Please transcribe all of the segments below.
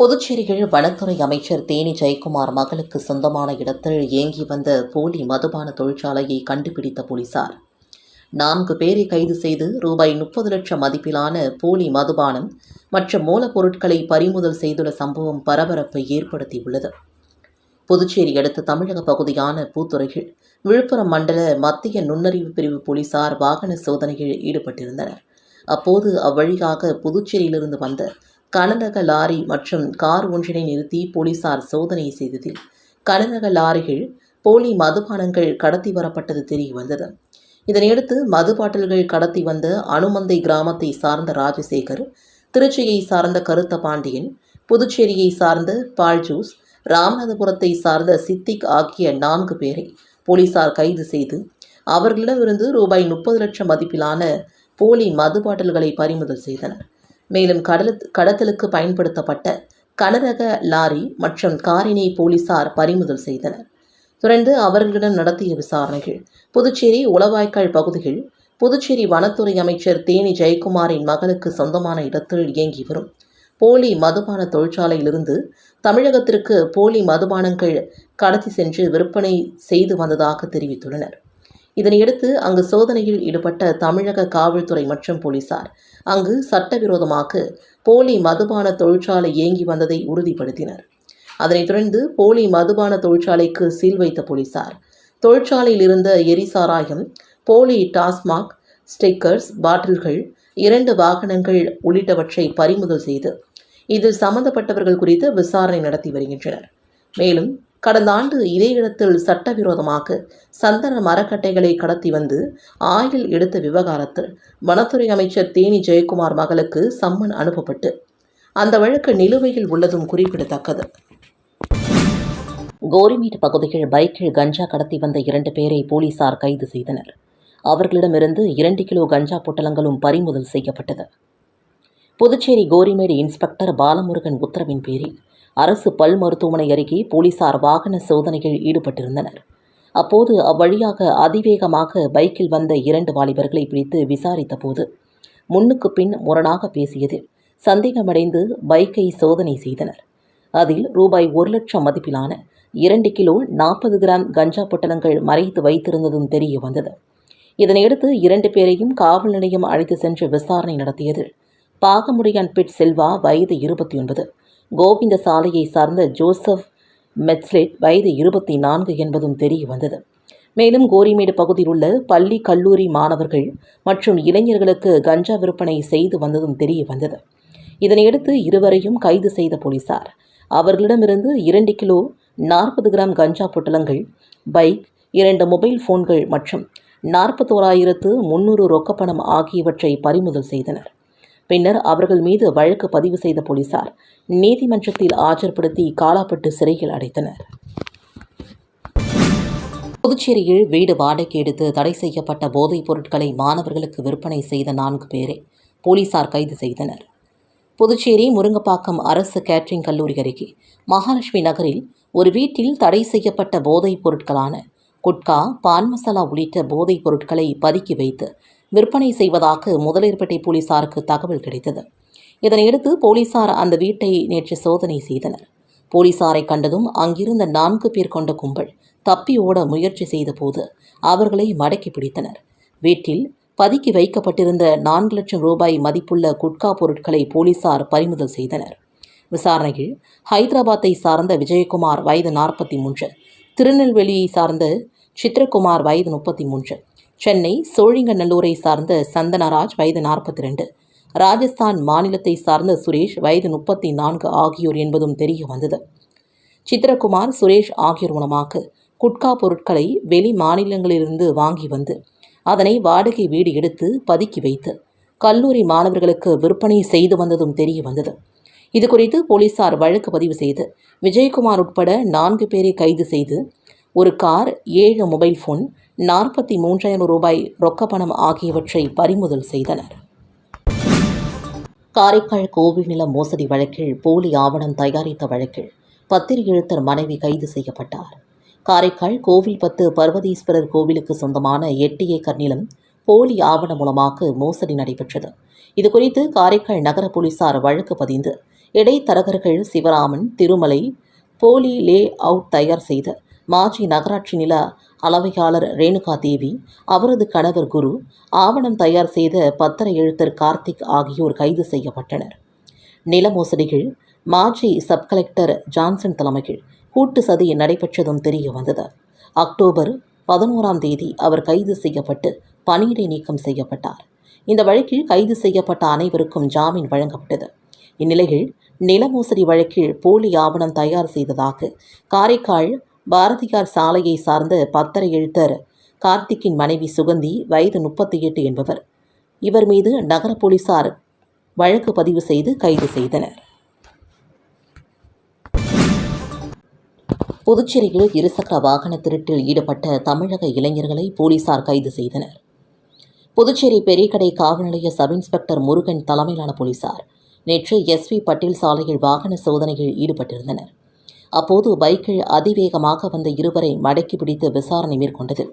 புதுச்சேரியில் வனத்துறை அமைச்சர் தேனி ஜெயக்குமார் மகளுக்கு சொந்தமான இடத்தில் இயங்கி வந்த போலி மதுபான தொழிற்சாலையை கண்டுபிடித்த போலீசார். நான்கு பேரை கைது செய்து ரூபாய் முப்பது லட்சம் மதிப்பிலான போலி மதுபானம் மற்றும் மூலப்பொருட்களை பறிமுதல் செய்துள்ள சம்பவம் பரபரப்பை ஏற்படுத்தியுள்ளது. புதுச்சேரி அடுத்த தமிழக பகுதியான பூத்துறையில் விழுப்புரம் மண்டல மத்திய நுண்ணறிவு பிரிவு போலீசார் வாகன சோதனையில் ஈடுபட்டிருந்தனர். அப்போது அவ்வழியாக புதுச்சேரியிலிருந்து வந்த கனரக லாரி மற்றும் கார் ஒன்றினை நிறுத்தி போலீசார் சோதனை செய்ததில் கனரக லாரிகள் போலி மதுபானங்கள் கடத்தி வரப்பட்டது தெரிய வந்தது இதனையடுத்து மது பாட்டில்கள் கடத்தி வந்த அனுமந்தை கிராமத்தை சார்ந்த ராஜசேகர் திருச்சியை சார்ந்த கருத்த பாண்டியன் புதுச்சேரியை சார்ந்த பால்ஜூஸ் ராமநாதபுரத்தை சார்ந்த சித்திக் ஆகிய நான்கு பேரை போலீசார் கைது செய்து அவர்களிடமிருந்து ரூபாய் முப்பது லட்சம் மதிப்பிலான போலி மது பாட்டில்களை பறிமுதல் செய்தனர். மேலும் கடலு கடத்தலுக்கு பயன்படுத்தப்பட்ட கனரக லாரி மற்றும் காரினை போலீசார் பறிமுதல் செய்தனர். தொடர்ந்து அவர்களிடம் நடத்திய விசாரணைகள் புதுச்சேரி உளவாய்க்கால் பகுதியில் புதுச்சேரி வனத்துறை அமைச்சர் தேனி ஜெயக்குமாரின் மகளுக்கு சொந்தமான இடத்தில் இயங்கி வரும் போலி மதுபான தொழிற்சாலையிலிருந்து தமிழகத்திற்கு போலி மதுபானங்கள் கடத்தி சென்று விற்பனை செய்து வந்ததாக தெரிவித்துள்ளனர். இதனையடுத்து அங்கு சோதனையில் ஈடுபட்ட தமிழக காவல்துறை மற்றும் போலீசார் அங்கு சட்டவிரோதமாக போலி மதுபான தொழிற்சாலை இயங்கி வந்ததை உறுதிப்படுத்தினர். அதனைத் தொடர்ந்து போலி மதுபான தொழிற்சாலைக்கு சீல் வைத்த போலீசார். தொழிற்சாலையில் இருந்த எரிசாராயம் போலி டாஸ்மாக் ஸ்டிக்கர்ஸ் பாட்டில்கள் இரண்டு வாகனங்கள் உள்ளிட்டவற்றை பறிமுதல் செய்து இதில் சம்பந்தப்பட்டவர்கள் குறித்து விசாரணை நடத்தி வருகின்றனர். மேலும் கடந்த ஆண்டு இதே இடத்தில் சட்டவிரோதமாக சந்தன மரக்கட்டைகளை கடத்தி வந்து ஆயில் எடுத்த விவகாரத்தில் வனத்துறை அமைச்சர் தேனி ஜெயக்குமார் மகளுக்கு சம்மன் அனுப்பப்பட்டு அந்த வழக்கு நிலுவையில் உள்ளதும் குறிப்பிடத்தக்கது. கோரிமேட் பகுதியில் பைக்கில் கஞ்சா கடத்தி வந்த இரண்டு பேரை போலீசார் கைது செய்தனர். அவர்களிடமிருந்து இரண்டு கிலோ கஞ்சா பொட்டலங்களும் பறிமுதல் செய்யப்பட்டது. புதுச்சேரி கோரிமேடு இன்ஸ்பெக்டர் பாலமுருகன் உத்தரவின் பேரில் அரசு பல் மருத்துவமனை அருகே போலீசார் வாகன சோதனையில் ஈடுபட்டிருந்தனர். அப்போது அவ்வழியாக அதிவேகமாக பைக்கில் வந்த இரண்டு வாலிபர்களை பிடித்து விசாரித்த போது முன்னுக்கு பின் முரணாக பேசியதில் சந்தேகமடைந்து பைக்கை சோதனை செய்தனர். அதில் ரூபாய் ஒரு லட்சம் மதிப்பிலான இரண்டு கிலோ நாற்பது கிராம் கஞ்சா பொட்டலங்கள் மறைத்து வைத்திருந்ததும் தெரிய வந்தது. இதனையடுத்து இரண்டு பேரையும் காவல் நிலையம் அழைத்து சென்று விசாரணை நடத்தியது பாகமுடையான் பிட் செல்வா வயது இருபத்தி ஒன்பது கோவிந்த சாலையை சார்ந்த ஜோசப் மெட்ஸ்லெட் வயது இருபத்தி நான்கு என்பதும் தெரிய வந்தது. மேலும் கோரிமேடு பகுதியில் உள்ள பள்ளி கல்லூரி மாணவர்கள் மற்றும் இளைஞர்களுக்கு கஞ்சா விற்பனை செய்து வந்ததும் தெரிய வந்தது. இதனையடுத்து இருவரையும் கைது செய்த போலீசார். அவர்களிடமிருந்து இரண்டு கிலோ நாற்பது கிராம் கஞ்சா பொட்டலங்கள் பைக் இரண்டு மொபைல் போன்கள் மற்றும் நாற்பத்தோராயிரத்து முன்னூறு ரொக்கப்பணம் ஆகியவற்றை பறிமுதல் செய்தனர். பின்னர் அவர்கள் மீது வழக்கு பதிவு செய்த போலீசார் நீதிமன்றத்தில் ஆஜர்படுத்தி காலாப்பட்டு சிறையில் அடைத்தனர். புதுச்சேரியில் வீடு வாடகை எடுத்து தடை செய்யப்பட்ட போதைப் பொருட்களை மாணவர்களுக்கு விற்பனை செய்த நான்கு பேரை போலீசார் கைது செய்தனர். புதுச்சேரி முருங்கப்பாக்கம் அரசு கேட்ரிங் கல்லூரி அருகே மகாலட்சுமி நகரில் ஒரு வீட்டில் தடை செய்யப்பட்ட போதைப் பொருட்களான குட்கா பான் மசாலா உள்ளிட்ட போதைப் பொருட்களை பதுக்கி வைத்து விற்பனை செய்வதாக முதலியர்பேட்டை போலீசாருக்கு தகவல் கிடைத்தது. இதனையடுத்து போலீசார் அந்த வீட்டை நேற்று சோதனை செய்தனர். போலீசாரை கண்டதும் அங்கிருந்த நான்கு பேர் கொண்ட கும்பல் தப்பி ஓட முயற்சி செய்தபோது அவர்களை மடக்கி பிடித்தனர். வீட்டில் பதுக்கி வைக்கப்பட்டிருந்த நான்கு லட்சம் ரூபாய் மதிப்புள்ள குட்கா பொருட்களை போலீசார் பறிமுதல் செய்தனர். விசாரணையில் ஹைதராபாத்தை சார்ந்த விஜயகுமார் வயது நாற்பத்தி மூன்று திருநெல்வேலியை சார்ந்த சித்ரகுமார் வயது முப்பத்தி மூன்று சென்னை சோழிங்கநல்லூரை சார்ந்த சந்தனராஜ் வயது நாற்பத்தி ரெண்டு ராஜஸ்தான் மாநிலத்தை சார்ந்த சுரேஷ் வயது முப்பத்தி நான்கு ஆகியோர் என்பதும் தெரிய வந்தது. சித்ரகுமார் சுரேஷ் ஆகியோர் மூலமாக குட்கா பொருட்களை வெளி மாநிலங்களிலிருந்து வாங்கி வந்து அதனை வாடகை வீடு எடுத்து பதுக்கி வைத்து கல்லூரி மாணவர்களுக்கு விற்பனை செய்து வந்ததும் தெரிய வந்தது. இது குறித்து போலீசார் வழக்கு பதிவு செய்து விஜயகுமார் உட்பட நான்கு பேரை கைது செய்து ஒரு கார் ஏழு மொபைல் ஃபோன் நாற்பத்தி மூன்றாயிரம் ரூபாய் ரொக்கப்பணம் ஆகியவற்றை பறிமுதல் செய்தனர். காரைக்கால் கோவில் நில மோசடி வழக்கில் போலி ஆவணம் தயாரித்த வழக்கில் பத்திரிகை எழுத்தர் மனைவி கைது செய்யப்பட்டார். காரைக்கால் கோவில் பத்து பர்வதீஸ்வரர் கோவிலுக்கு சொந்தமான எட்டு ஏக்கர் நிலம் போலி ஆவணம் மூலமாக மோசடி நடைபெற்றது. இதுகுறித்து காரைக்கால் நகர போலீசார் வழக்கு பதிந்து இடைத்தரகர்கள் சிவராமன் திருமலை போலி லே அவுட் தயார் செய்த மாஜி நகராட்சி நில அளவையாளர் ரேணுகா தேவி அவரது கணவர் குரு ஆவணம் தயார் செய்த பத்திர எழுத்தர் கார்த்திக் ஆகியோர் கைது செய்யப்பட்டனர். நில மோசடிகள் மாஜி சப் கலெக்டர் ஜான்சன் தலைமையில் கூட்டு சதி நடைபெற்றதும் தெரிய வந்தது அக்டோபர் பதினோராம் தேதி அவர் கைது செய்யப்பட்டு பணியிடை நீக்கம் செய்யப்பட்டார். இந்த வழக்கில் கைது செய்யப்பட்ட அனைவருக்கும் ஜாமீன் வழங்கப்பட்டது. இந்நிலையில் நில மோசடி வழக்கில் போலி ஆவணம் தயார் செய்ததாக காரைக்கால் பாரதியார் சாலையை சார்ந்த பத்தரை எழுத்தர் கார்த்திக்கின் மனைவி சுகந்தி வயது முப்பத்தி எட்டு என்பவர். இவர் மீது நகர போலீசார் வழக்கு பதிவு செய்து கைது செய்தனர். புதுச்சேரியில் இருசக்கர வாகன திருட்டில் ஈடுபட்ட தமிழக இளைஞர்களை போலீசார் கைது செய்தனர். புதுச்சேரி பெரியகடை காவல் நிலைய சப் இன்ஸ்பெக்டர் முருகன் தலைமையிலான போலீசார் நேற்று எஸ்வி பட்டேல் சாலையில் வாகன சோதனையில் ஈடுபட்டிருந்தனர். அப்போது பைக்கில் அதிவேகமாக வந்த இருவரை மடக்கி பிடித்து விசாரணை மேற்கொண்டது.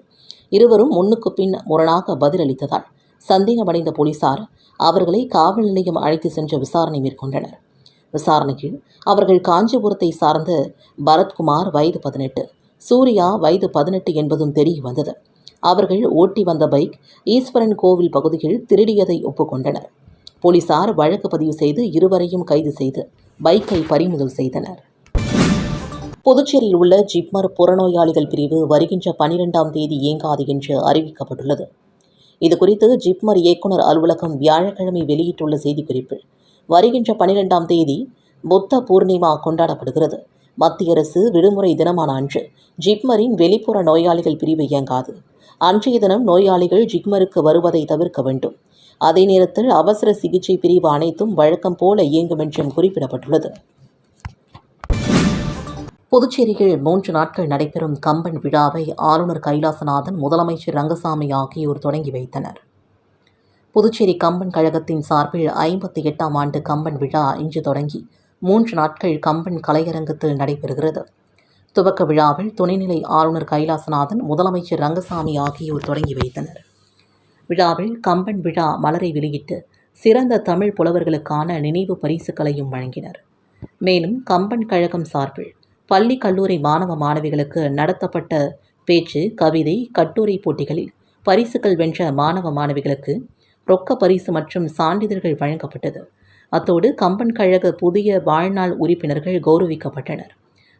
இருவரும் முன்னுக்கு பின் முரணாக பதிலளித்ததால் சந்தேகமடைந்த போலீசார் அவர்களை காவல் நிலையம் அழைத்து சென்று விசாரணை மேற்கொண்டனர். விசாரணையில் அவர்கள் காஞ்சிபுரத்தை சார்ந்த பரத்குமார் வயது பதினெட்டு சூர்யா வயது பதினெட்டு என்பதும் தெரிய வந்தது. அவர்கள் ஓட்டி வந்த பைக் ஈஸ்வரன் கோவில் பகுதியில் திருடியதை ஒப்புக்கொண்டனர். போலீசார் வழக்கு பதிவு செய்து இருவரையும் கைது செய்து பைக்கை பறிமுதல் செய்தனர். புதுச்சேரியில் உள்ள ஜிப்மர் புறநோயாளிகள் பிரிவு வருகின்ற பனிரெண்டாம் தேதி இயங்காது என்று அறிவிக்கப்பட்டுள்ளது. இதுகுறித்து ஜிப்மர் இயக்குனர் அலுவலகம் வியாழக்கிழமை வெளியிட்டுள்ள செய்திக்குறிப்பில் வருகின்ற பனிரெண்டாம் தேதி புத்த பூர்ணிமா கொண்டாடப்படுகிறது. மத்திய அரசு விடுமுறை தினமான அன்று ஜிப்மரின் வெளிப்புற நோயாளிகள் பிரிவு இயங்காது. அன்றைய தினம் நோயாளிகள் ஜிப்மருக்கு வருவதை தவிர்க்க வேண்டும். அதே நேரத்தில் அவசர சிகிச்சை பிரிவு அனைத்தும் வழக்கம் போல இயங்கும் என்றும் குறிப்பிடப்பட்டுள்ளது. புதுச்சேரியில் மூன்று நாட்கள் நடைபெறும் கம்பன் விழாவை ஆளுநர் கைலாசநாதன் முதலமைச்சர் ரங்கசாமி ஆகியோர் தொடங்கி வைத்தனர். புதுச்சேரி கம்பன் கழகத்தின் சார்பில் ஐம்பத்தி எட்டாம் ஆண்டு கம்பன் விழா இன்று தொடங்கி மூன்று நாட்கள் கம்பன் கலையரங்கத்தில் நடைபெறுகிறது. துவக்க விழாவில் துணைநிலை ஆளுநர் கைலாசநாதன் முதலமைச்சர் ரங்கசாமி ஆகியோர் தொடங்கி வைத்தனர். விழாவில் கம்பன் விழா மலரை வெளியிட்டு சிறந்த தமிழ் புலவர்களுக்கான நினைவு பரிசுகளையும் வழங்கினர். மேலும் கம்பன் கழகம் சார்பில் பள்ளி கல்லூரி மாணவ மாணவிகளுக்கு நடத்தப்பட்ட பேச்சு கவிதை கட்டுரை போட்டிகளில் பரிசுகள் வென்ற மாணவ மாணவிகளுக்கு ரொக்க பரிசு மற்றும் சான்றிதழ்கள் வழங்கப்பட்டது. அத்தோடு கம்பன் கழக புதிய வாழ்நாள் உறுப்பினர்கள் கௌரவிக்கப்பட்டனர்.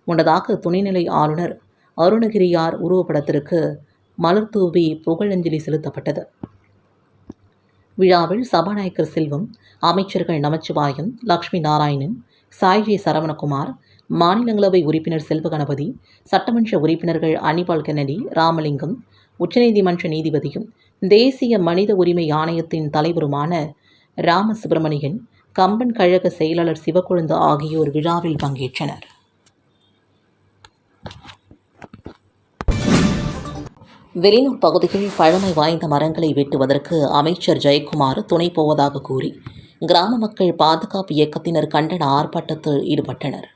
முன்னதாக துணைநிலை ஆளுநர் அருணகிரியார் உருவப்படத்திற்கு மலர் தூவி புகழஞ்சலி செலுத்தப்பட்டது. விழாவில் சபாநாயகர் செல்வம் அமைச்சர்கள் நமச்சிவாயம் லக்ஷ்மி நாராயணன் சாய்ஜி சரவணகுமார் மாநிலங்களவை உறுப்பினர் செல்வகணபதி சட்டமன்ற உறுப்பினர்கள் அனிபால் கென்னடி ராமலிங்கம் உச்சநீதிமன்ற நீதிபதியும் தேசிய மனித உரிமை ஆணையத்தின் தலைவருமான ராமசுப்பிரமணியன் கம்பன் கழக செயலாளர் சிவக்கொழுந்து ஆகியோர் விழாவில் பங்கேற்றனர். வெளியூர் பகுதியில் பழமை வாய்ந்த மரங்களை வெட்டுவதற்கு அமைச்சர் ஜெயக்குமார் துணை போவதாக கூறி கிராம மக்கள் பாதுகாப்பு இயக்கத்தினர் கண்டன ஆர்ப்பாட்டத்தில் ஈடுபட்டனர்.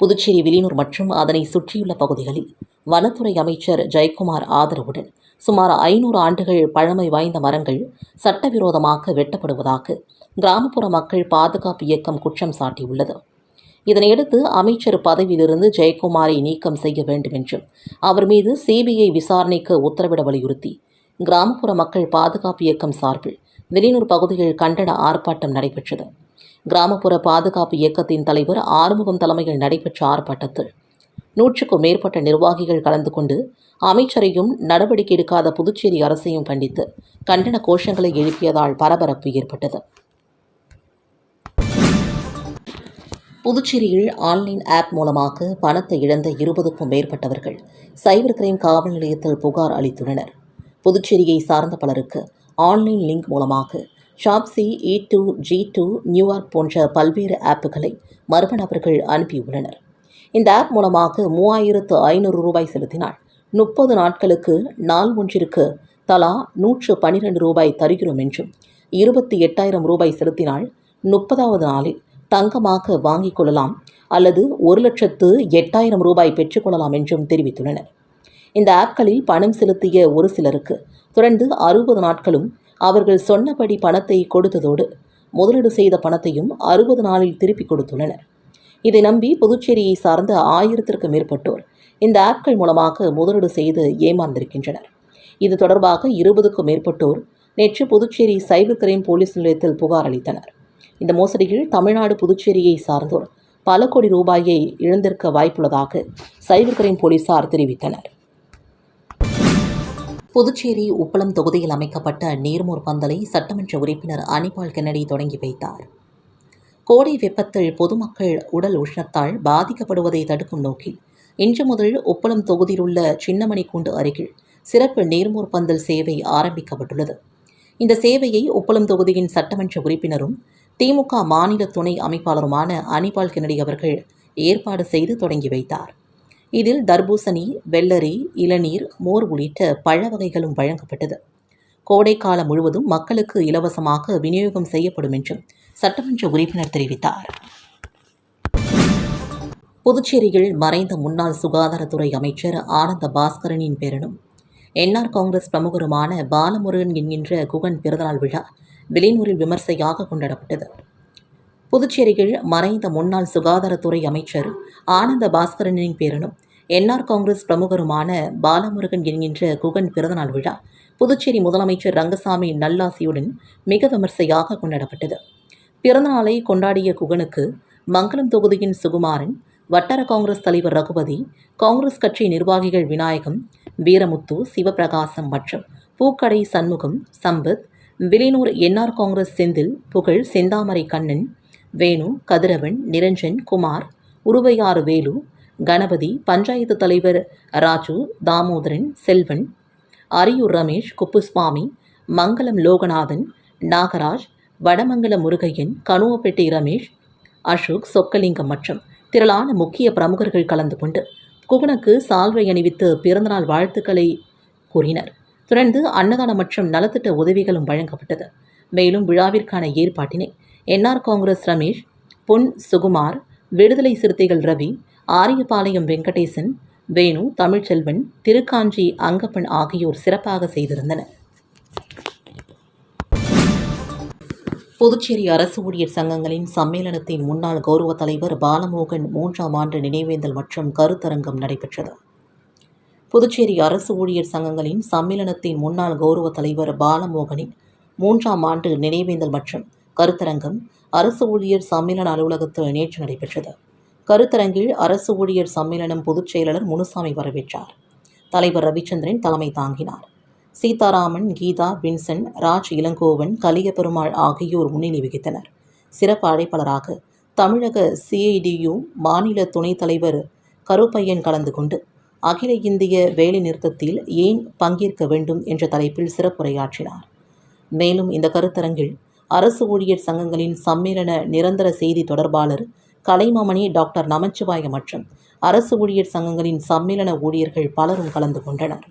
புதுச்சேரி வெளியூர் மற்றும் அதனை சுற்றியுள்ள பகுதிகளில் வனத்துறை அமைச்சர் ஜெயக்குமார் ஆதரவுடன் சுமார் ஐநூறு ஆண்டுகள் பழமை வாய்ந்த மரங்கள் சட்டவிரோதமாக வெட்டப்படுவதாக கிராமப்புற மக்கள் பாதுகாப்பு இயக்கம் குற்றம் சாட்டியுள்ளது. இதனையடுத்து அமைச்சர் பதவியிலிருந்து ஜெயக்குமாரை நீக்கம் செய்ய வேண்டும் என்றும் அவர் மீது சிபிஐ விசாரணைக்கு உத்தரவிட வலியுறுத்தி கிராமப்புற மக்கள் பாதுகாப்பு இயக்கம் சார்பில் வெளியூர் பகுதியில் கண்டன ஆர்ப்பாட்டம் நடைபெற்றது. கிராமப்புற பாதுகாப்பு இயக்கத்தின் தலைவர் ஆறுமுகம் தலைமையில் நடைபெற்ற ஆர்ப்பாட்டத்தில் நூற்றுக்கும் மேற்பட்ட நிர்வாகிகள் கலந்து கொண்டு அமைச்சரையும் நடவடிக்கை எடுக்காத புதுச்சேரி அரசையும் கண்டித்து கண்டன கோஷங்களை எழுப்பியதால் பரபரப்பு ஏற்பட்டது. புதுச்சேரியில் ஆன்லைன் ஆப் மூலமாக பணத்தை இழந்த இருபதுக்கும் மேற்பட்டவர்கள் சைபர் கிரைம் காவல் நிலையத்தில் புகார் அளித்துள்ளனர். புதுச்சேரியை சார்ந்த பலருக்கு ஆன்லைன் லிங்க் மூலமாக ஷாப்ஸி இ டூ ஜி டூ நியூயார்க் போன்ற பல்வேறு ஆப்புகளை மர்ம நபர்கள் அனுப்பியுள்ளனர். இந்த ஆப் மூலமாக மூவாயிரத்து ஐநூறு ரூபாய் செலுத்தினால் முப்பது நாட்களுக்கு நாள் ஒன்றிற்கு தலா நூற்று பனிரெண்டு ரூபாய் தருகிறோம் என்றும் இருபத்தி எட்டாயிரம் ரூபாய் செலுத்தினால் முப்பதாவது நாளில் தங்கமாக வாங்கிக் கொள்ளலாம் அல்லது ஒரு லட்சத்து எட்டாயிரம் ரூபாய் பெற்றுக்கொள்ளலாம் என்றும் தெரிவித்துள்ளனர். இந்த ஆப்களில் பணம் செலுத்திய ஒரு சிலருக்கு. தொடர்ந்து அறுபது நாட்களும் அவர்கள் சொன்னபடி பணத்தை கொடுத்ததோடு முதலீடு செய்த பணத்தையும் அறுபது நாளில் திருப்பிக் கொடுத்துள்ளனர். இதை நம்பி புதுச்சேரியை சார்ந்த ஆயிரத்திற்கும் மேற்பட்டோர் இந்த ஆப்கள் மூலமாக முதலீடு செய்து ஏமாந்திருக்கின்றனர். இது தொடர்பாக இருபதுக்கும் மேற்பட்டோர் நேற்று புதுச்சேரி சைபர் கிரைம் போலீஸ் நிலையத்தில் புகார் அளித்தனர். இந்த மோசடியில் தமிழ்நாடு புதுச்சேரியை சார்ந்தோர் பல கோடி ரூபாயை இழந்திருக்க வாய்ப்புள்ளதாக சைபர் கிரைம் போலீசார் தெரிவித்தனர். புதுச்சேரி உப்பளம் தொகுதியில் அமைக்கப்பட்ட நீர்மோர் பந்தலை சட்டமன்ற உறுப்பினர் அனிபால் கென்னடி தொடங்கி வைத்தார். கோடை வெப்பத்தில் பொதுமக்கள் உடல் உஷ்ணத்தால் பாதிக்கப்படுவதை தடுக்கும் நோக்கில் இன்று முதல் உப்பளம் தொகுதியில் உள்ள சின்னமணி கூண்டு அருகில் சிறப்பு நீர்மோர் பந்தல் சேவை ஆரம்பிக்கப்பட்டுள்ளது. இந்த சேவையை உப்பளம் தொகுதியின் சட்டமன்ற உறுப்பினரும் திமுக மாநில துணை அமைப்பாளருமான அனிபால் கென்னடி அவர்கள் ஏற்பாடு செய்து தொடங்கி வைத்தார். இதில் தர்பூசணி வெள்ளரி இளநீர் மோர் உள்ளிட்ட பழ வகைகளும் வழங்கப்பட்டது. கோடைக்காலம் முழுவதும் மக்களுக்கு இலவசமாக விநியோகம் செய்யப்படும் என்றும் சட்டமன்ற உறுப்பினர் தெரிவித்தார். புதுச்சேரியில் மறைந்த முன்னாள் சுகாதாரத்துறை அமைச்சர் ஆனந்த பாஸ்கரனின் பேரனும் என்ஆர் காங்கிரஸ் பிரமுகருமான பாலமுருகன் என்கின்ற குகன் பிறந்தநாள் விழா விலைநூரில் விமர்சையாக கொண்டாடப்பட்டது. புதுச்சேரியில் மறைந்த முன்னாள் சுகாதாரத்துறை அமைச்சர் ஆனந்த பாஸ்கரனின் பேரனும் என்ஆர் காங்கிரஸ் பிரமுகருமான பாலமுருகன் என்கின்ற குகன் பிறந்தநாள் விழா புதுச்சேரி முதலமைச்சர் ரங்கசாமி நல்லாசியுடன் மிக விமர்சையாக கொண்டாடப்பட்டது. பிறந்தநாளை கொண்டாடிய குகனுக்கு மங்களம் தொகுதியின் சுகுமாரன் வட்டார காங்கிரஸ் தலைவர் ரகுபதி காங்கிரஸ் கட்சி நிர்வாகிகள் விநாயகம் வீரமுத்து சிவபிரகாசம் மற்றும் பூக்கடை சண்முகம் சம்பத் விலினூர் என்ஆர் காங்கிரஸ் செந்தில் புகழ் செந்தாமரை கண்ணன் வேணு கதிரவன் நிரஞ்சன் குமார் உருவையாறு வேலு கணபதி பஞ்சாயத்து தலைவர் ராஜு தாமோதரன் செல்வன் அரியூர் ரமேஷ் குப்புசுவாமி மங்களம் லோகநாதன் நாகராஜ் வடமங்கலம் முருகையன் கனுவப்பேட்டை ரமேஷ் அசோக் சொக்கலிங்கம் மற்றும் திரளான முக்கிய பிரமுகர்கள் கலந்து கொண்டு குகனுக்கு சால்வை அணிவித்து பிறந்தநாள் வாழ்த்துக்களை கூறினர். தொடர்ந்து அன்னதானம் மற்றும் நலத்திட்ட உதவிகளும் வழங்கப்பட்டது. மேலும் விழாவிற்கான ஏற்பாட்டினை என்ஆர் காங்கிரஸ் ரமேஷ் பொன் சுகுமார் விடுதலை சிறுத்தைகள் ரவி ஆரியபாளையம் வெங்கடேசன் வேணு தமிழ்ச்செல்வன் திருக்காஞ்சி அங்கப்பன் ஆகியோர் சிறப்பாக செய்திருந்தனர். புதுச்சேரி அரசு ஊழியர் சங்கங்களின் சம்மேளனத்தின் முன்னாள் கௌரவ தலைவர் பாலமோகன் மூன்றாம் ஆண்டு நினைவேந்தல் மற்றும் கருத்தரங்கம் நடைபெற்றது. புதுச்சேரி அரசு ஊழியர் சங்கங்களின் சம்மேளனத்தின் முன்னாள் கௌரவ தலைவர் பாலமோகனின் மூன்றாம் ஆண்டு நினைவேந்தல் மற்றும் கருத்தரங்கம் அரசு ஊழியர் சம்மேளன அலுவலகத்தில் நேற்று நடைபெற்றது. கருத்தரங்கில் அரசு ஊழியர் சம்மேளனம் பொதுச் செயலாளர் முனுசாமி வரவேற்றார். தலைவர் ரவிச்சந்திரன் தலைமை தாங்கினார். சீதாராமன் கீதா வின்சன் ராஜ் இளங்கோவன் கலியபெருமாள் ஆகியோர் முன்னிலை வகித்தனர். சிறப்பு அழைப்பாளராக தமிழக சிஐடியு மாநில துணைத் தலைவர் கருப்பையன் கலந்து கொண்டு அகில இந்திய வேலை நிறுத்தத்தில் ஏன் பங்கேற்க வேண்டும் என்ற தலைப்பில் சிறப்புரையாற்றினார். மேலும் இந்த கருத்தரங்கில் அரசு ஊழியர் சங்கங்களின் சம்மேளன நிரந்தர செய்தி தொடர்பாளர் கலைமாமணி டாக்டர் நமச்சிவாய மற்றும் அரசு ஊழியர் சங்கங்களின் சம்மேளன ஊழியர்கள் பலரும் கலந்து கொண்டனர்.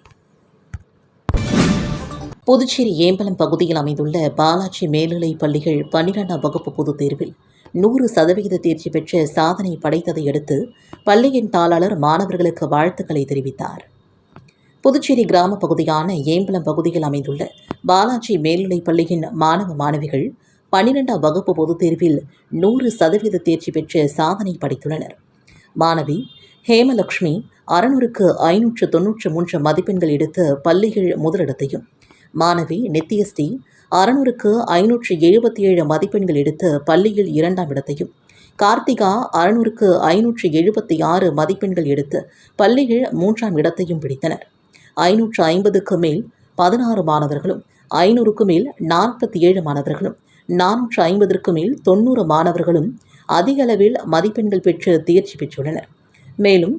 புதுச்சேரி ஏம்பலம் பகுதியில் அமைந்துள்ள பாலாஜி மேல்நிலைப் பள்ளிகள் பன்னிரெண்டாம் வகுப்பு பொதுத் தேர்வில் நூறு சதவிகித தேர்ச்சி பெற்ற சாதனை படைத்ததை அடுத்து பள்ளியின் தாளாளர் மாணவர்களுக்கு வாழ்த்துக்களை தெரிவித்தார். புதுச்சேரி கிராம பகுதியான ஏம்பலம் பகுதியில் அமைந்துள்ள பாலாஜி மேல்நிலைப் பள்ளியின் மாணவ மாணவிகள் பன்னிரெண்டாம் வகுப்பு பொதுத் தேர்வில் நூறு சதவீத தேர்ச்சி பெற்று சாதனை படைத்துள்ளனர். மாணவி ஹேமலக்ஷ்மி அறநூறுக்கு ஐநூற்று தொன்னூற்று மூன்று மதிப்பெண்கள் எடுத்து பள்ளிகள் முதலிடத்தையும் மாணவி நித்தியஸ்ரீ அறநூறுக்கு ஐநூற்று எழுபத்தி ஏழு மதிப்பெண்கள் எடுத்து பள்ளியில் இரண்டாம் இடத்தையும் கார்த்திகா அறுநூறுக்கு ஐநூற்று எழுபத்தி ஆறு மதிப்பெண்கள் எடுத்து பள்ளியில் மூன்றாம் இடத்தையும் பிடித்தனர். ஐநூற்று ஐம்பதுக்கு மேல் பதினாறு மாணவர்களும் ஐநூறுக்கு மேல் நாற்பத்தி ஏழு மாணவர்களும் நானூற்று ஐம்பதற்கு மேல் தொண்ணூறு மாணவர்களும் அதிக அளவில் மதிப்பெண்கள் பெற்று தேர்ச்சி பெற்றுள்ளனர். மேலும்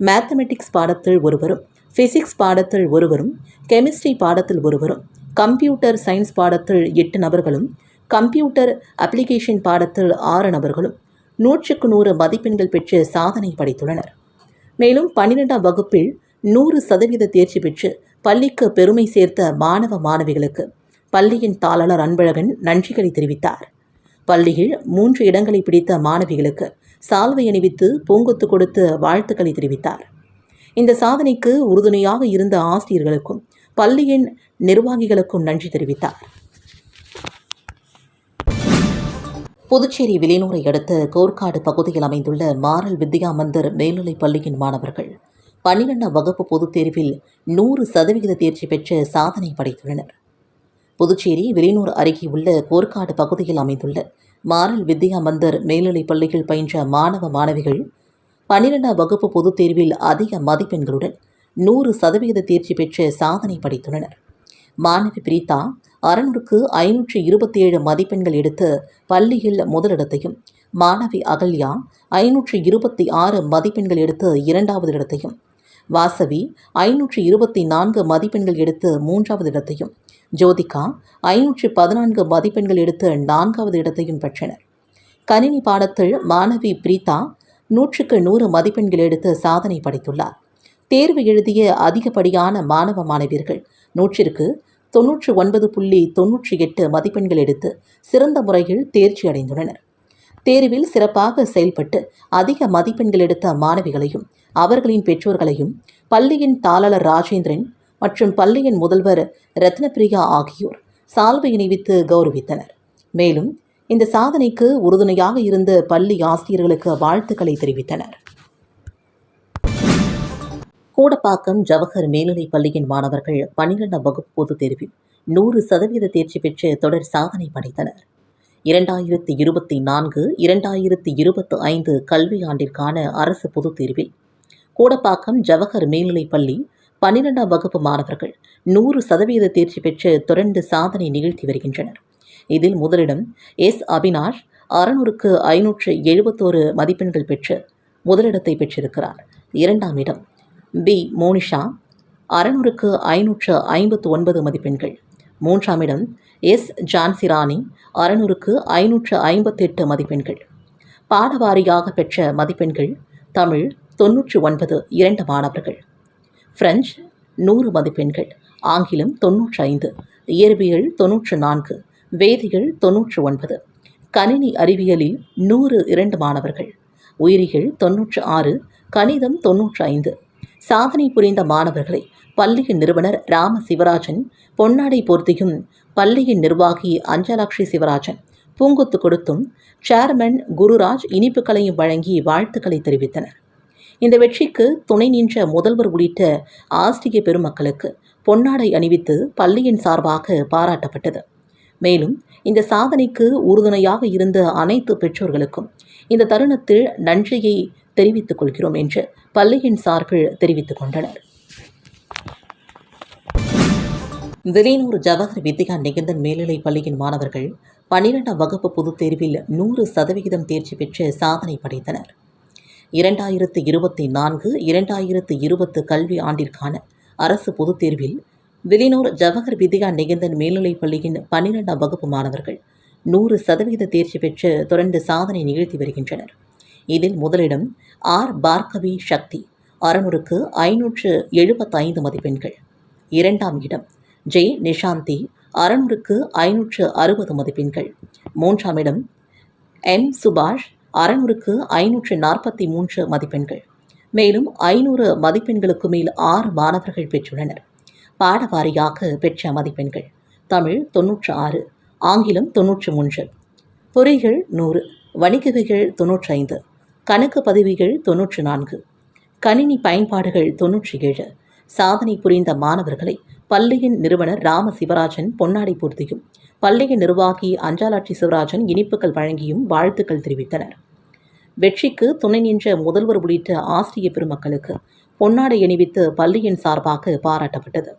மேத்தமெட்டிக்ஸ் பாடத்தில் ஒருவரும் ஃபிசிக்ஸ் பாடத்தில் ஒருவரும் கெமிஸ்ட்ரி பாடத்தில் ஒருவரும் கம்ப்யூட்டர் சயின்ஸ் பாடத்தில் எட்டு நபர்களும் கம்ப்யூட்டர் அப்ளிகேஷன் பாடத்தில் ஆறு நபர்களும் நூற்றுக்கு நூறு மதிப்பெண்கள் பெற்று சாதனை படைத்துள்ளனர். மேலும் பன்னிரெண்டாம் வகுப்பில் நூறு சதவீத தேர்ச்சி பெற்று பள்ளிக்கு பெருமை சேர்த்த மாணவ மாணவிகளுக்கு பள்ளியின் தாளர் அன்பழகன் நன்றிகளை தெரிவித்தார். பள்ளியில் மூன்று இடங்களை பிடித்த மாணவிகளுக்கு சால்வை அணிவித்து பூங்கொத்து கொடுத்து வாழ்த்துக்களை தெரிவித்தார். இந்த சாதனைக்கு உறுதுணையாக இருந்த ஆசிரியர்களுக்கும் பள்ளியின் நிர்வாகிகளுக்கும் நன்றி தெரிவித்தார். புதுச்சேரி விலையூரை அடுத்த கோர்க்காடு பகுதியில் அமைந்துள்ள மாரல் வித்யா மந்திர் மேல்நிலைப் பள்ளியின் மாணவர்கள் பன்னிரெண்டாம் வகுப்பு பொதுத் தேர்வில் நூறு சதவிகித தேர்ச்சி பெற்று சாதனை படைத்துள்ளனர். புதுச்சேரி வெளியூர் அருகே உள்ள கோர்க்காடு பகுதியில் அமைந்துள்ள மாரல் வித்யா மந்தர் மேல்நிலைப் பள்ளியில் பயின்ற மாணவ மாணவிகள் பன்னிரெண்டாம் வகுப்பு பொதுத் தேர்வில் அதிக மதிப்பெண்களுடன் நூறு சதவிகித தேர்ச்சி பெற்று சாதனை படைத்துள்ளனர். மாணவி பிரீதா அறநூறுக்கு ஐநூற்று இருபத்தி ஏழு மதிப்பெண்கள் எடுத்து பள்ளியில் முதலிடத்தையும் மாணவி அகல்யா ஐநூற்று இருபத்தி ஆறு மதிப்பெண்கள் எடுத்து இரண்டாவது இடத்தையும். வாசவி ஐநூற்று இருபத்தி நான்கு மதிப்பெண்கள் எடுத்து மூன்றாவது இடத்தையும். ஜோதிகா ஐநூற்று பதினான்கு மதிப்பெண்கள் எடுத்து நான்காவது இடத்தையும் பெற்றனர். கணினி பாடத்தில் மாணவி பிரீதா நூற்றுக்கு நூறு மதிப்பெண்கள் எடுத்து சாதனை படைத்துள்ளார். தேர்வு எழுதிய அதிகப்படியான மாணவ மாணவியர்கள் நூற்றிற்கு தொன்னூற்று ஒன்பது புள்ளி தொன்னூற்றி எட்டு மதிப்பெண்கள் எடுத்து சிறந்த முறையில் தேர்ச்சி அடைந்துள்ளனர். தேர்வில் சிறப்பாக செயல்பட்டு அதிக மதிப்பெண்கள் எடுத்த மாணவிகளையும் அவர்களின் பெற்றோர்களையும் பள்ளியின் தாளர் ராஜேந்திரன் மற்றும் பள்ளியின் முதல்வர் ரத்னபிரியா ஆகியோர் சால்வை இணைவித்து கௌரவித்தனர். மேலும் இந்த சாதனைக்கு உறுதுணையாக இருந்த பள்ளி ஆசிரியர்களுக்கு வாழ்த்துக்களை தெரிவித்தனர். கூடப்பாக்கம் ஜவஹர் மேல்நிலைப் பள்ளியின் மாணவர்கள் பன்னிரெண்டாம் வகுப்பு பொதுத் தேர்வில் நூறு சதவீத தேர்ச்சி பெற்று தொடர் சாதனை படைத்தனர். இரண்டாயிரத்தி இருபத்தி நான்கு இரண்டாயிரத்தி இருபத்தி ஐந்து கல்வியாண்டிற்கான அரசு பொதுத் தேர்வில் கூடப்பாக்கம் ஜவஹர் மேல்நிலைப் பள்ளி பன்னிரெண்டாம் வகுப்பு மாணவர்கள் நூறு சதவீத தேர்ச்சி பெற்று தொடர்ந்து சாதனை நிகழ்த்தி வருகின்றனர். இதில் முதலிடம் எஸ். அபினாஷ் அறநூறுக்கு ஐநூற்று எழுபத்தோரு மதிப்பெண்கள் பெற்று முதலிடத்தை பெற்றிருக்கிறார். இரண்டாம் இடம் பி. மோனிஷா அறநூறுக்கு ஐநூற்று ஐம்பத்து ஒன்பது மதிப்பெண்கள். மூன்றாம் இடம் எஸ். ஜான்சிராணி அறநூறுக்கு ஐநூற்று ஐம்பத்தெட்டு மதிப்பெண்கள். பாடவாரியாக பெற்ற மதிப்பெண்கள் தமிழ் தொன்னூற்று ஒன்பது இரண்டு மாணவர்கள். பிரெஞ்சு நூறு மதிப்பெண்கள் ஆங்கிலம் தொன்னூற்று ஐந்து இயற்பியல் தொன்னூற்று நான்கு வேதிகள் தொன்னூற்று ஒன்பது கணினி அறிவியலில் நூறு இரண்டு மாணவர்கள். உயிரிகள் தொன்னூற்று ஆறு கணிதம் தொன்னூற்று ஐந்து. சாதனை புரிந்த மாணவர்களை பள்ளியின் நிறுவனர் ராம சிவராஜன் பொன்னாடை போர்த்தியும் பள்ளியின் நிர்வாகி அஞ்சலாட்சி சிவராஜன். பூங்குத்து கொடுத்தும் சேர்மன் குருராஜ் இனிப்புகளையும் வழங்கி வாழ்த்துக்களை தெரிவித்தனர். இந்த வெற்றிக்கு துணை நின்ற முதல்வர் உள்ளிட்ட ஆஸ்திரிய பெருமக்களுக்கு பொன்னாடை அணிவித்து பள்ளியின் சார்பாக பாராட்டப்பட்டது. மேலும் இந்த சாதனைக்கு உறுதுணையாக இருந்த அனைத்து பெற்றோர்களுக்கும் இந்த தருணத்தில் நன்றியை தெரிவித்துக் கொள்கிறோம் என்று பள்ளியின் சார்பில் தெரிவித்துக் கொண்டனர். விலையூர் ஜவஹர் வித்யா நிகந்தன் மேல்நிலைப் பள்ளியின் மாணவர்கள் பன்னிரெண்டாம் வகுப்பு பொதுத் தேர்வில் நூறு சதவிகிதம் தேர்ச்சி பெற்று சாதனை படைத்தனர். இரண்டாயிரத்து இருபத்தி நான்கு இரண்டாயிரத்து இருபத்து கல்வி ஆண்டிற்கான அரசு பொதுத் தேர்வில் விலினூர் ஜவஹர் வித்யா நிகந்தன் மேல்நிலைப் பள்ளியின் பன்னிரெண்டாம் வகுப்பு மாணவர்கள் நூறு சதவீத தேர்ச்சி பெற்று தொடர்ந்து சாதனை நிகழ்த்தி வருகின்றனர். இதில் முதலிடம் ஆர். பார்கவி சக்தி அறநூறுக்கு ஐநூற்று எழுபத்தைந்து மதிப்பெண்கள். இரண்டாம் இடம் ஜே. நிஷாந்தி அறநூறுக்கு ஐநூற்று அறுபது மதிப்பெண்கள். மூன்றாம் இடம் எம். சுபாஷ் அறநூறுக்கு ஐநூற்று நாற்பத்தி மூன்று மதிப்பெண்கள். மேலும் ஐநூறு மதிப்பெண்களுக்கு மேல் ஆறு மாணவர்கள் பெற்றுள்ளனர். பாடவாரியாக பெற்ற மதிப்பெண்கள் தமிழ் தொன்னூற்று ஆறு ஆங்கிலம் தொன்னூற்று மூன்று. பொறிகள் நூறு வணிகவிகள் தொன்னூற்றி ஐந்து கணக்கு பதவிகள் தொன்னூற்று நான்கு கணினி பயன்பாடுகள் தொன்னூற்றி ஏழு சாதனை புரிந்த மாணவர்களை பள்ளியின் நிறுவனர் ராம சிவராஜன் பொன்னாடை பூர்த்தியும் பள்ளியின் நிர்வாகி அஞ்சாலாட்சி சிவராஜன் இனிப்புகள் வழங்கியும் வாழ்த்துக்கள் தெரிவித்தனர். வெற்றிக்கு துணை நின்ற முதல்வர் உள்ளிட்ட ஆசிரிய பெருமக்களுக்கு பொன்னாடை அணிவித்து பள்ளியின் சார்பாக பாராட்டப்பட்டது.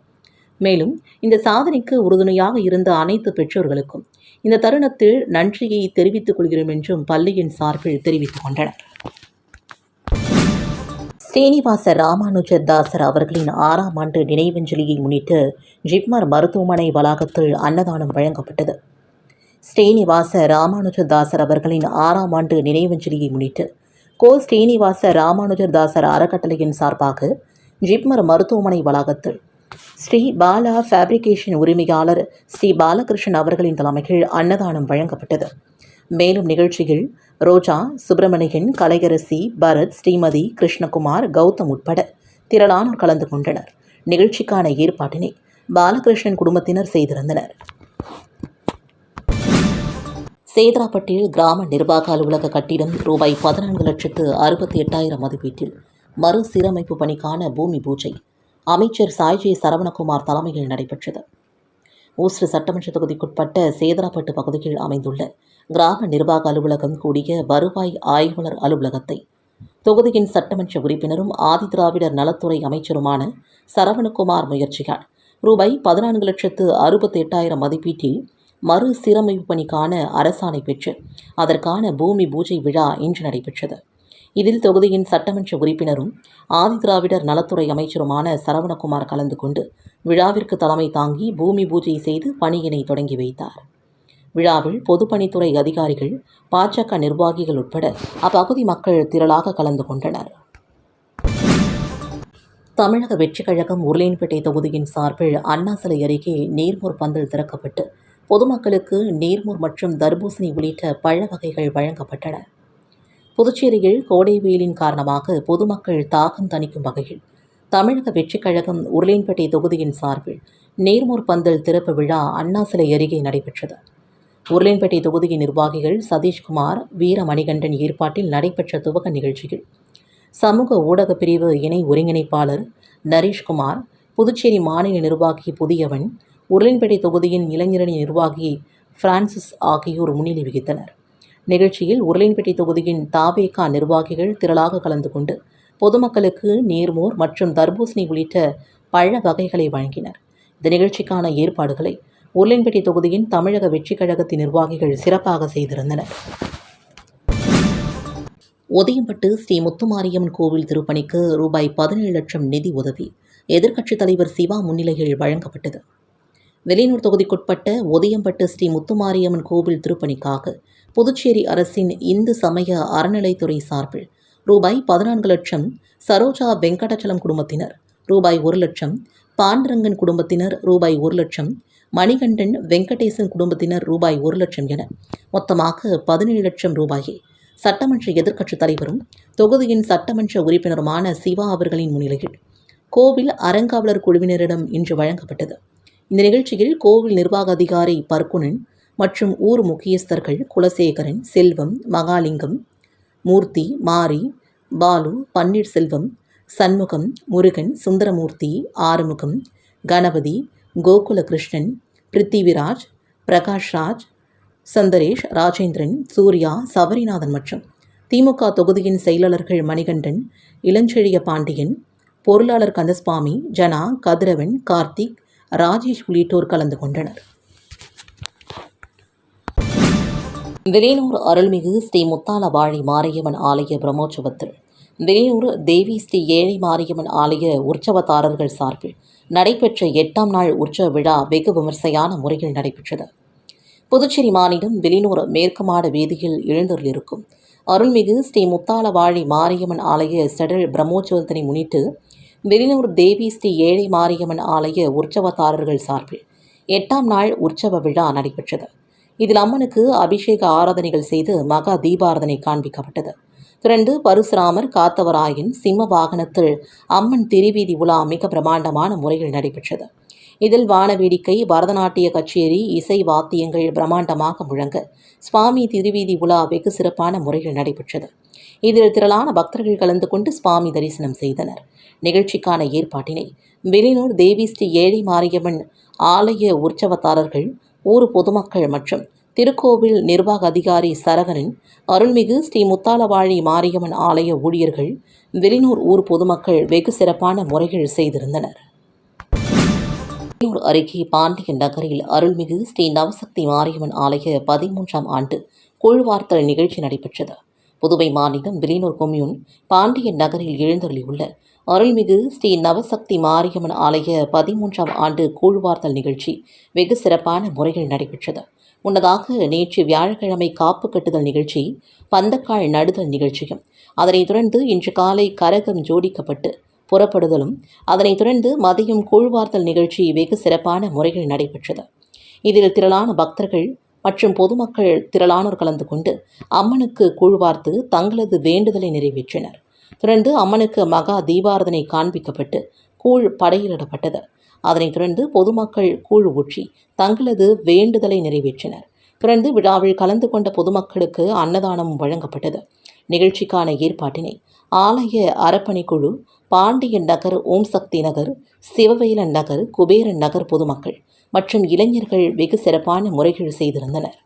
மேலும் இந்த சாதனைக்கு உறுதுணையாக இருந்த அனைத்து பெற்றோர்களுக்கும் இந்த தருணத்தில் நன்றியை தெரிவித்துக் கொள்கிறோம் என்றும் பள்ளியின் சார்பில் தெரிவித்துக் கொண்டனர். ஸ்ரீனிவாச ராமானுஜர் தாசர் அவர்களின் ஆறாம் ஆண்டு நினைவஞ்சலியை முன்னிட்டு ஜிப்மர் மருத்துவமனை வளாகத்தில் அன்னதானம் வழங்கப்பட்டது. ஸ்ரீனிவாச ராமானுஜர் தாசர் அவர்களின் ஆறாம் ஆண்டு நினைவஞ்சலியை முன்னிட்டு கோ ஸ்ரீனிவாச ராமானுஜர் தாசர் அறக்கட்டளையின் சார்பாக ஜிப்மர் மருத்துவமனை வளாகத்தில் ஸ்ரீ பாலா ஃபேப்ரிகேஷன் உரிமையாளர் ஸ்ரீ பாலகிருஷ்ணன் அவர்களின் தலைமையில் அன்னதானம் வழங்கப்பட்டது. மேலும் நிகழ்ச்சியில் ரோஜா சுப்பிரமணியன் கலையரசி பரத் ஸ்ரீமதி கிருஷ்ணகுமார் கௌதம் உட்பட திரளானோர் கலந்து கொண்டனர். நிகழ்ச்சிக்கான ஏற்பாட்டினை பாலகிருஷ்ணன் குடும்பத்தினர் செய்திருந்தனர். சேதராப்பட்டில் கிராம நிர்வாக அலுவலக கட்டிடம் ரூபாய் பதினான்கு லட்சத்து அறுபத்தி எட்டாயிரம் மதிப்பீட்டில் மறுசீரமைப்பு பணிக்கான பூமி பூஜை அமைச்சர் சாய்ஜி சரவணகுமார் தலைமையில் நடைபெற்றது. ஊஸ்ட் சட்டமன்ற தொகுதிக்குட்பட்ட சேதராப்பட்டு பகுதியில் அமைந்துள்ள கிராம நிர்வாக அலுவலகம் கூடிய வருவாய் ஆய்வாளர் அலுவலகத்தை. தொகுதியின் சட்டமன்ற உறுப்பினரும் ஆதிதிராவிடர் நலத்துறை அமைச்சருமான சரவணகுமார் முயற்சியால் ரூபாய் பதினான்கு லட்சத்து அறுபத்தி எட்டாயிரம் மதிப்பீட்டில் மறுசீரமைப்பு பணிக்கான அரசாணை பெற்று அதற்கான பூமி பூஜை விழா இன்று நடைபெற்றது. இதில் தொகுதியின் சட்டமன்ற உறுப்பினரும் ஆதிதிராவிடர் நலத்துறை அமைச்சருமான சரவணகுமார் கலந்து கொண்டு விழாவிற்கு தலைமை தாங்கி பூமி பூஜை செய்து பணியினை தொடங்கி வைத்தார். விழாவில் பொதுப்பணித்துறை அதிகாரிகள் பாஜக நிர்வாகிகள் உட்பட அப்பகுதி மக்கள் திரளாக கலந்து கொண்டனர். தமிழக வெற்றிக் கழகம் உருளையன்பேட்டை தொகுதியின் சார்பில் அண்ணா சிலை அருகே நீர்மூர் பந்தல் திறக்கப்பட்டு பொதுமக்களுக்கு நீர்மூர் மற்றும் தர்பூசணி உள்ளிட்ட பழ வகைகள் வழங்கப்பட்டன. புதுச்சேரியில் கோடை வெயிலின் காரணமாக பொதுமக்கள் தாகம் தணிக்கும் வகையில் தமிழக வெற்றிக் கழகம் உருளையன்பேட்டை தொகுதியின் சார்பில் நேர்மூர் பந்தல் திறப்பு விழா அண்ணா சிலை அருகே நடைபெற்றது. உருளையன்பேட்டை தொகுதி நிர்வாகிகள் சதீஷ்குமார் வீரமணிகண்டன் ஏற்பாட்டில் நடைபெற்ற துவக்க நிகழ்ச்சியில் சமூக ஊடக பிரிவு இணை ஒருங்கிணைப்பாளர் நரேஷ்குமார் புதுச்சேரி மாநில நிர்வாகி புதியவன் உருளையன்பேட்டை தொகுதியின் இளைஞரணி நிர்வாகி பிரான்சிஸ் ஆகியோர் முன்னிலை வகித்தனர். நிகழ்ச்சியில் உருளையன்பேட்டை தொகுதியின் தாவேகா நிர்வாகிகள் திரளாக கலந்து கொண்டு பொதுமக்களுக்கு நீர்மோர் மற்றும் தர்பூசணி உள்ளிட்ட பழ வகைகளை வழங்கினர். இந்த நிகழ்ச்சிக்கான ஏற்பாடுகளை உருளையன்பேட்டை தொகுதியின் தமிழக வெற்றிக் கழகத்தின் நிர்வாகிகள் சிறப்பாக செய்திருந்தனர். உதயம்பட்டு ஸ்ரீ முத்துமாரியம்மன் கோவில் திருப்பணிக்கு ரூபாய் பதினேழு லட்சம் நிதி உதவி எதிர்க்கட்சித் தலைவர் சிவா முன்னிலையில் வழங்கப்பட்டது. வெளியூர் தொகுதிக்குட்பட்ட உதயம்பட்டு ஸ்ரீ முத்துமாரியம்மன் கோவில் திருப்பணிக்காக புதுச்சேரி அரசின் இந்து சமய அறநிலைத்துறை சார்பில் ரூபாய் பதினான்கு லட்சம் சரோஜா வெங்கடாச்சலம் குடும்பத்தினர் ரூபாய் ஒரு லட்சம் பாண்டரங்கன் குடும்பத்தினர் ரூபாய் ஒரு லட்சம் மணிகண்டன் வெங்கடேசன் குடும்பத்தினர் ரூபாய் ஒரு லட்சம் என மொத்தமாக பதினேழு லட்சம் ரூபாயை சட்டமன்ற எதிர்க்கட்சித் தலைவரும் தொகுதியின் சட்டமன்ற உறுப்பினருமான சிவா அவர்களின் முன்னிலையில் கோவில் அறங்காவலர் குழுவினரிடம் இன்று வழங்கப்பட்டது. இந்த நிகழ்ச்சியில் கோவில் நிர்வாக அதிகாரி பர்குணன் மற்றும் ஊர் முக்கியஸ்தர்கள் குலசேகரன் செல்வம் மகாலிங்கம் மூர்த்தி மாரி பாலு பன்னீர்செல்வம் சண்முகம் முருகன் சுந்தரமூர்த்தி ஆறுமுகம் கணபதி கோகுலகிருஷ்ணன் பிருத்திவிராஜ் பிரகாஷ்ராஜ் சந்தரேஷ் ராஜேந்திரன் சூர்யா சபரிநாதன் மற்றும் திமுக தொகுதியின் செயலாளர்கள் மணிகண்டன் இளஞ்செழிய பாண்டியன் பொருளாளர் கந்தசுவாமி ஜனா கதிரவன் கார்த்திக் ராஜேஷ் உள்ளிட்டோர் கலந்து கொண்டனர். விலையனூர் அருள்மிகு ஸ்ரீ முத்தாலவாழி மாரியம்மன் ஆலய பிரம்மோற்சவத்தில் வெளியூர் தேவி ஸ்ரீ ஏழை மாரியம்மன் ஆலய உற்சவதாரர்கள் சார்பில் நடைபெற்ற எட்டாம் நாள் உற்சவ விழா வெகு விமர்சையான முறையில் நடைபெற்றது. புதுச்சேரி மாநிலம் வெளியூர் மேற்கு மாட வீதியில் எழுந்தருளிருக்கும் அருள்மிகு ஸ்ரீ முத்தாளவாழி மாரியம்மன் ஆலய செடல் பிரம்மோற்சவத்தினை முன்னிட்டு வெளியூர் தேவி ஸ்ரீ ஏழை மாரியம்மன் ஆலய உற்சவதாரர்கள் சார்பில் எட்டாம் நாள் உற்சவ விழா நடைபெற்றது. இதில் அம்மனுக்கு அபிஷேக ஆராதனைகள் செய்து மகா தீபாராதனை காண்பிக்கப்பட்டது. இரண்டு பரசுராமர் காத்தவராயன் சிம்ம வாகனத்தில் அம்மன் திருவீதி உலா மிக பிரமாண்டமான முறையில் நடைபெற்றது. இதில் வானவேடிக்கை பரதநாட்டிய கச்சேரி இசை வாத்தியங்கள் பிரம்மாண்டமாக முழங்க சுவாமி திருவீதி உலா வெகு சிறப்பான முறையில் நடைபெற்றது. இதில் திரளான பக்தர்கள் கலந்து கொண்டு சுவாமி தரிசனம் செய்தனர். நிகழ்ச்சிக்கான ஏற்பாட்டினை வெளிநூர் தேவி ஸ்ரீ ஏழை மாரியம்மன் ஆலய உற்சவத்தாரர்கள் ஊர் பொதுமக்கள் மற்றும் திருக்கோவில் நிர்வாக அதிகாரி சரவணன் அருள்மிகு ஸ்ரீ முத்தாலவாழி மாரியம்மன் ஆலய ஊழியர்கள் வெளிநூர் ஊர் பொதுமக்கள் வெகு சிறப்பான முறைகள் செய்திருந்தனர். வெளியூர் அருகே பாண்டியன் நகரில் அருள்மிகு ஸ்ரீ நவசக்தி மாரியம்மன் ஆலய பதிமூன்றாம் ஆண்டு குழுவார்த்தல் நிகழ்ச்சி நடைபெற்றது. புதுவை மாநிலம் விலினூர் கொம்யூன் பாண்டியன் நகரில் எழுந்தருளியுள்ள அருள்மிகு ஸ்ரீ நவசக்தி மாரியம்மன் ஆலய பதிமூன்றாம் ஆண்டு கூழ்வார்த்தல் நிகழ்ச்சி வெகு சிறப்பான முறையில் நடைபெற்றது. முன்னதாக நேற்று வியாழக்கிழமை காப்பு கட்டுதல் நிகழ்ச்சி பந்தக்கால் நடுதல் நிகழ்ச்சியும் அதனைத் தொடர்ந்து இன்று காலை கரகம் ஜோடிக்கப்பட்டு புறப்படுதலும் அதனைத் தொடர்ந்து மதியம் கூழ்வார்த்தல் நிகழ்ச்சி வெகு சிறப்பான முறையில் நடைபெற்றது. இதில் திரளான பக்தர்கள் மற்றும் பொதுமக்கள் திரளானோர் கலந்து கொண்டு அம்மனுக்கு கூழ்வார்த்து தங்களது வேண்டுதலை நிறைவேற்றினர். தொடர்ந்து அம்மனுக்கு மகா தீபாரதனை காண்பிக்கப்பட்டு கூழ் படையிலிடப்பட்டது. அதனைத் தொடர்ந்து பொதுமக்கள் கூழ் ஊற்றி தங்களது வேண்டுதலை நிறைவேற்றினர். தொடர்ந்து விழாவில் கலந்து கொண்ட பொதுமக்களுக்கு அன்னதானமும் வழங்கப்பட்டது. நிகழ்ச்சிக்கான ஏற்பாட்டினை ஆலய அறப்பணிக்குழு பாண்டியன் நகர் ஓம் சக்தி நகர் சிவவேலன் நகர் குபேரன் நகர் பொதுமக்கள் மற்றும் இளைஞர்கள் வெகு சிறப்பான முறைகள் செய்திருந்தனர்.